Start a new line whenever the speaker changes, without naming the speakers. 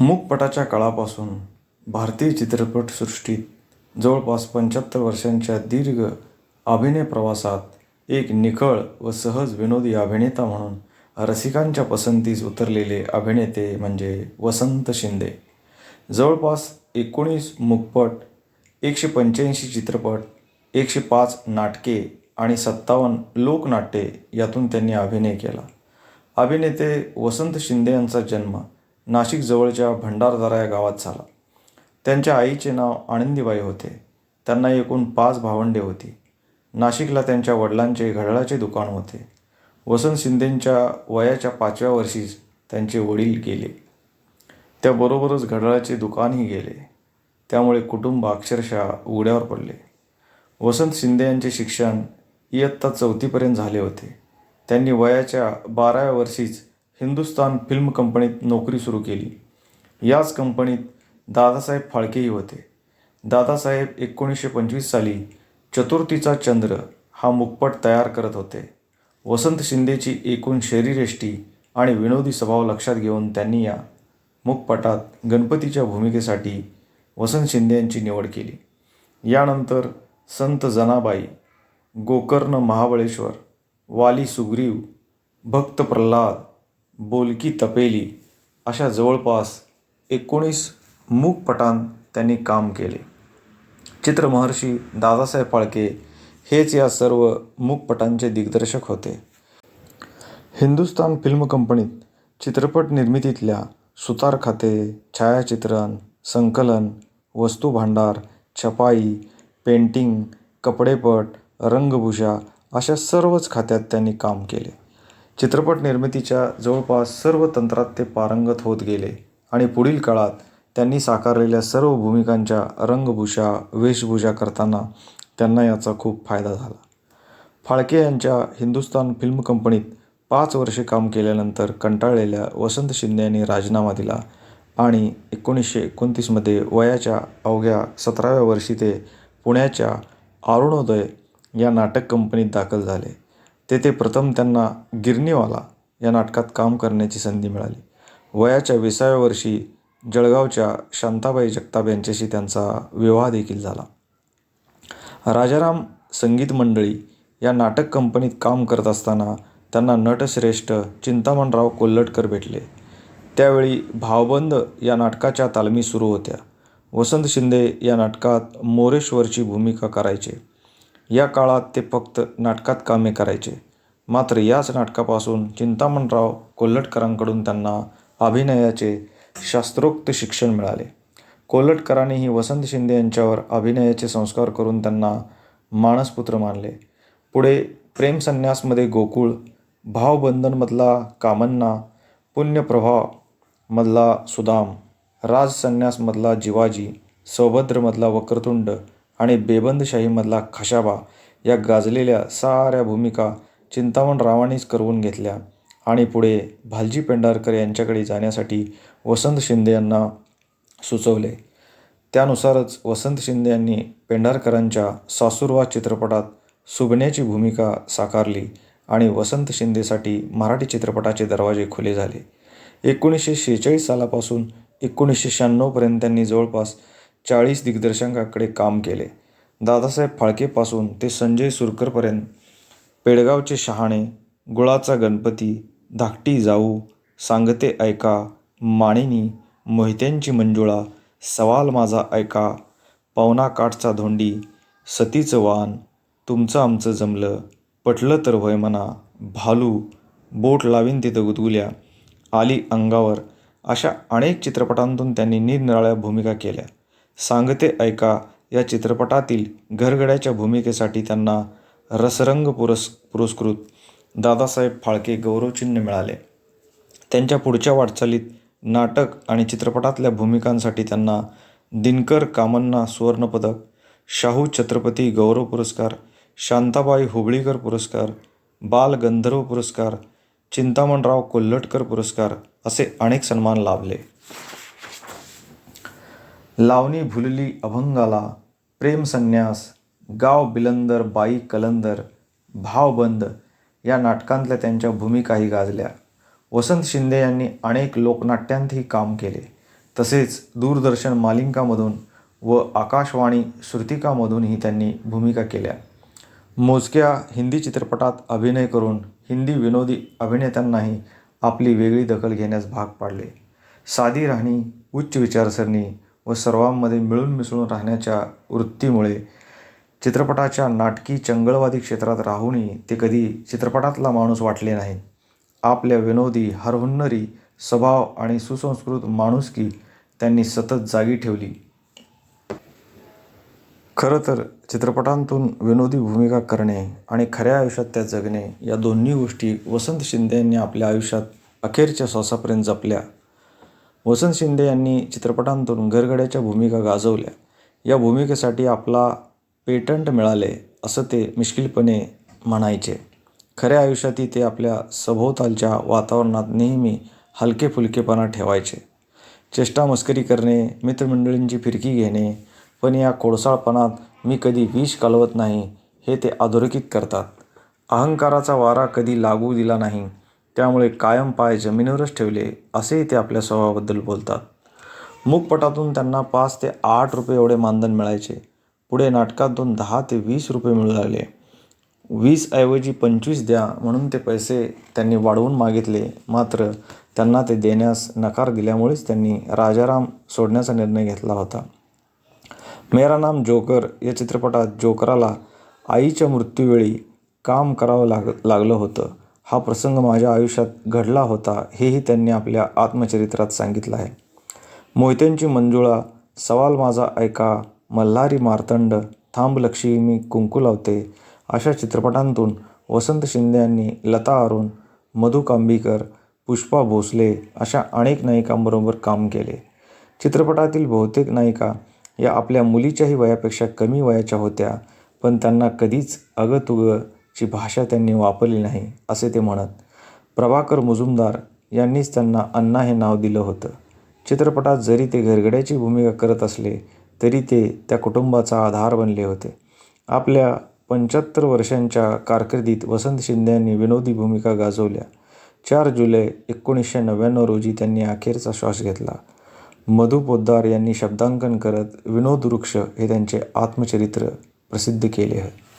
मूकपटाच्या काळापासून भारतीय चित्रपटसृष्टीत जवळपास पंच्याहत्तर वर्षांच्या दीर्घ अभिनय प्रवासात एक निखळ व सहज विनोदी अभिनेता म्हणून रसिकांच्या पसंतीस उतरलेले अभिनेते म्हणजे वसंत शिंदे. जवळपास एकोणीस मूकपट एकशे पंच्याऐंशी चित्रपट एकशे पाच नाटके आणि सत्तावन्न लोकनाट्ये यातून त्यांनी अभिनय केला. अभिनेते वसंत शिंदे यांचा जन्म नाशिकजवळच्या भंडारदारा या गावात झाला. त्यांच्या आईचे नाव आनंदीबाई होते. त्यांना एकूण पाच भावंडे होती. नाशिकला त्यांच्या वडिलांचे घड्याळाचे दुकान होते. वसंत शिंदेंच्या वयाच्या पाचव्या वर्षीच त्यांचे वडील गेले. त्याबरोबरच घड्याळाचे दुकानही गेले. त्यामुळे कुटुंब अक्षरशः उघड्यावर पडले. वसंत शिंदे यांचे शिक्षण इयत्ता चौथीपर्यंत झाले होते. त्यांनी वयाच्या बाराव्या वर्षीच हिंदुस्तान फिल्म कंपनीत नोकरी सुरू केली. याच कंपनीत दादासाहेब फाळकेही होते. दादासाहेब एकोणीसशे पंचवीस साली चतुर्थीचा चंद्र हा मुकपट तयार करत होते. वसंत शिंदेची एकूण शरीरेष्टी आणि विनोदी स्वभाव लक्षात घेऊन त्यांनी या मुकपटात गणपतीच्या भूमिकेसाठी वसंत शिंदे यांची निवड केली. यानंतर संत जनाबाई गोकर्ण महाबळेश्वर वाली सुग्रीव भक्त प्रल्हाद बोलकी तपेली अशा जवळपास एकोणीस मूकपटांत त्यांनी काम केले. चित्रमहर्षी दादासाहेब फाळके हेच या सर्व मूकपटांचे दिग्दर्शक होते. हिंदुस्तान फिल्म कंपनीत चित्रपट निर्मितीतल्या सुतार खाते छायाचित्रण संकलन वस्तू भांडार छपाई पेंटिंग कपडेपट रंगभूषा अशा सर्वच खात्यात त्यांनी काम केले. चित्रपट निर्मितीच्या जवळपास सर्व तंत्रात ते पारंगत होत गेले आणि पुढील काळात त्यांनी साकारलेल्या सर्व भूमिकांच्या रंगभूषा वेशभूषा करताना त्यांना याचा खूप फायदा झाला. फाळके यांच्या हिंदुस्तान फिल्म कंपनीत पाच वर्षे काम केल्यानंतर कंटाळलेल्या वसंत शिंदे यांनी राजीनामा दिला आणि एकोणीसशे एकोणतीसमध्ये वयाच्या अवघ्या सतराव्या वर्षी ते पुण्याच्या अरुणोदय या नाटक कंपनीत दाखल झाले. तेथे प्रथम त्यांना गिरणीवाला या नाटकात काम करण्याची संधी मिळाली. वयाच्या विसाव्या वर्षी जळगावच्या शांताबाई जगताप यांच्याशी त्यांचा विवाह देखील झाला. राजाराम संगीत मंडळी या नाटक कंपनीत काम करत असताना त्यांना नटश्रेष्ठ चिंतामणराव कोल्हटकर भेटले. त्यावेळी भावबंद या नाटकाच्या तालमी सुरू होत्या. वसंत शिंदे या नाटकात मोरेश्वरची भूमिका करायचे. या काळात ते फक्त नाटकात कामे करायचे. मात्र याच नाटकापासून चिंतामणराव कोल्हटकरांकडून त्यांना अभिनयाचे शास्त्रोक्त शिक्षण मिळाले. कोल्हटकरांनीही वसंत शिंदे यांच्यावर अभिनयाचे संस्कार करून त्यांना मानसपुत्र मानले. पुढे प्रेमसन्यासमध्ये गोकुळ भावबंधनमधला कामन्ना पुण्यप्रभामधला सुदाम राजसन्यासमधला जिवाजी सौभद्रमधला वक्रतुंड आणि बेबंदशाहीमधला खशाबा या गाजलेल्या साऱ्या भूमिका चिंतामणरावांनीच करवून घेतल्या. आणि पुढे भालजी पेंढारकर यांच्याकडे जाण्यासाठी वसंत शिंदे यांना सुचवले. त्यानुसारच वसंत शिंदे यांनी पेंढारकरांच्या सासूरवा चित्रपटात सुबण्याची भूमिका साकारली आणि वसंत शिंदेसाठी मराठी चित्रपटाचे दरवाजे खुले झाले. एकोणीसशे शेहेचाळीस सालापासून एकोणीसशे शहाण्णवपर्यंत त्यांनी जवळपास चाळीस दिग्दर्शकांकडे काम केले. दादासाहेब फाळकेपासून ते संजय सुरकरपर्यंत. पेडगावचे शहाणे गुळाचा गणपती धाकटी जाऊ सांगते ऐका माणिनी मोहित्यांची मंजुळा सवाल माझा ऐका पावना काठचा धोंडी सतीचं वान तुमचं आमचं जमलं पटलं तर होय म्हणा भालू बोट लावीन तिथं गुदगुल्या आली अंगावर अशा अनेक चित्रपटांतून त्यांनी निरनिराळ्या भूमिका केल्या. सांगते ऐका या चित्रपटातील घरगड्याच्या भूमिकेसाठी त्यांना रसरंग पुरस् पुरस्कृत दादासाहेब फाळके गौरवचिन्ह मिळाले. त्यांच्या पुढच्या वाटचालीत नाटक आणि चित्रपटातल्या भूमिकांसाठी त्यांना दिनकर कामन्ना सुवर्णपदक शाहू छत्रपती गौरव पुरस्कार शांताबाई हुबळीकर पुरस्कार बाल गंधर्व पुरस्कार चिंतामणराव कोल्हटकर पुरस्कार असे अनेक सन्मान लाभले. लावणी भुलली अभंगाला प्रेम संन्यास गाव बिलंदर बाई कलंदर भावबंद या नाटकांतल्या त्यांच्या भूमिकाही गाजल्या. वसंत शिंदे यांनी अनेक लोकनाट्यांतही काम केले. तसेच दूरदर्शन मालिकांमधून व आकाशवाणी श्रुतिकामधूनही त्यांनी भूमिका केल्या. मोजक्या हिंदी चित्रपटात अभिनय करून हिंदी विनोदी अभिनेत्यांनाही आपली वेगळी दखल घेण्यास भाग पाडले. साधी राहणी उच्च विचारसरणी व सर्वांमध्ये मिळून मिसळून राहण्याच्या वृत्तीमुळे चित्रपटाच्या नाटकी चंगळवादी क्षेत्रात राहूनही ते कधी चित्रपटातला माणूस वाटले नाही. आपल्या विनोदी हरहुन्नरी स्वभाव आणि सुसंस्कृत माणुसकी त्यांनी सतत जागी ठेवली. खरं तर चित्रपटांतून विनोदी भूमिका करणे आणि खऱ्या आयुष्यात त्या जगणे या दोन्ही गोष्टी वसंत शिंदे यांनी आपल्या आयुष्यात अखेरच्या श्वासापर्यंत जपल्या. वसंत शिंदे यांनी चित्रपटांतून घरगड्याच्या भूमिका गाजवल्या. या भूमिकेसाठी आपला पेटंट मिळाले असं ते मिश्किलपणे म्हणायचे. खऱ्या आयुष्यातही ते आपल्या सभोवतालच्या वातावरणात नेहमी हलके फुलकेपणा ठेवायचे. चेष्टा मस्करी करणे मित्रमंडळींची फिरकी घेणे पण या कोळसाळपणात मी कधी विष कालवत नाही हे ते अधोरेखित करतात. अहंकाराचा वारा कधी लागू दिला नाही. त्यामुळे कायम पाय जमिनीवरच ठेवले असेही ते आपल्या स्वभावाबद्दल बोलतात. मुखपटातून त्यांना पाच ते आठ रुपये एवढे मानधन मिळायचे. पुढे नाटकातून दहा ते वीस रुपये मिळू लागले वीसऐवजी पंचवीस द्या म्हणून ते पैसे त्यांनी वाढवून मागितले. मात्र त्यांना ते देण्यास नकार दिल्यामुळेच त्यांनी राजाराम सोडण्याचा निर्णय घेतला होता. मेरा नाम जोकर या चित्रपटात जोकराला आईच्या मृत्यूवेळी काम करावं लाग लागलं होतं. हा प्रसंग माझ्या आयुष्यात घडला होता हेही त्यांनी आपल्या आत्मचरित्रात सांगितलं आहे. मोहित्यांची मंजुळा सवाल माझा ऐका मल्हारी मार्तंड थांब लक्ष्मी कुंकू लावते अशा चित्रपटांतून वसंत शिंदे यांनी लता अरुण मधु कांबीकर पुष्पा भोसले अशा अनेक नायिकांबरोबर काम केले. चित्रपटातील बहुतेक नायिका या आपल्या मुलीच्याही वयापेक्षा कमी वयाच्या होत्या पण त्यांना कधीच ची भाषा त्यांनी वापरली नाही असे ते म्हणत. प्रभाकर मुजुमदार यांनीच त्यांना अण्णा हे नाव दिलं होतं. चित्रपटात जरी ते घरगड्याची भूमिका करत असले तरी ते त्या कुटुंबाचा आधार बनले होते. आपल्या पंच्याहत्तर वर्षांच्या कारकिर्दीत वसंत शिंदे यांनी विनोदी भूमिका गाजवल्या. चार जुलै एकोणीसशे नव्याण्णव रोजी त्यांनी अखेरचा श्वास घेतला. मधु पोद्दार यांनी शब्दांकन करत विनोद वृक्ष हे त्यांचे आत्मचरित्र प्रसिद्ध केले. आहे